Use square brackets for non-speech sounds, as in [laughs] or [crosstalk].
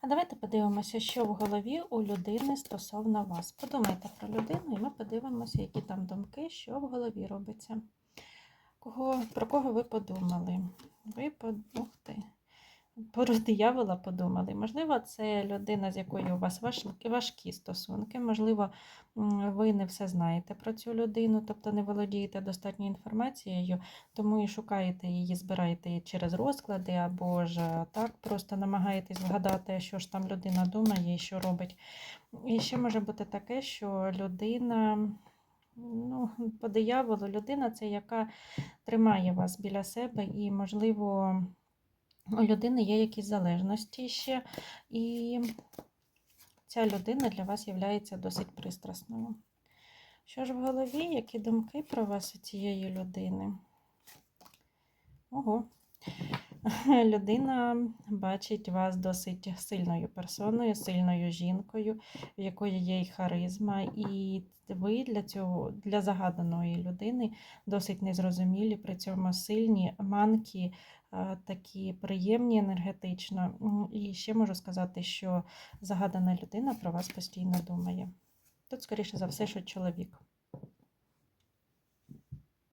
А давайте подивимося, що в голові у людини стосовно вас. Подумайте про людину, і ми подивимося, які там думки, що в голові робиться. Кого, про кого ви подумали? Ви под... Про диявола подумали. Можливо, це людина, з якою у вас важкі стосунки. Можливо, ви не все знаєте про цю людину, тобто не володієте достатньою інформацією, тому і шукаєте її, збираєте її через розклади, або ж е, так просто намагаєтесь вгадати, що ж там людина думає і що робить. І ще може бути таке, що людина. Ну, по дияволу, людина це яка тримає вас біля себе, і, можливо, у людини є якісь залежності ще, і ця людина для вас є досить пристрасною. Що ж в голові, які думки про вас у цієї людини? Ого. [laughs] Людина бачить вас досить сильною персоною, сильною жінкою, в якої є й харизма, і ви для цього, для загаданої людини досить незрозумілі, при цьому сильні, манкі, е, такі приємні енергетично. І ще можу сказати, що загадана людина про вас постійно думає. Тут, скоріше за все, що чоловік.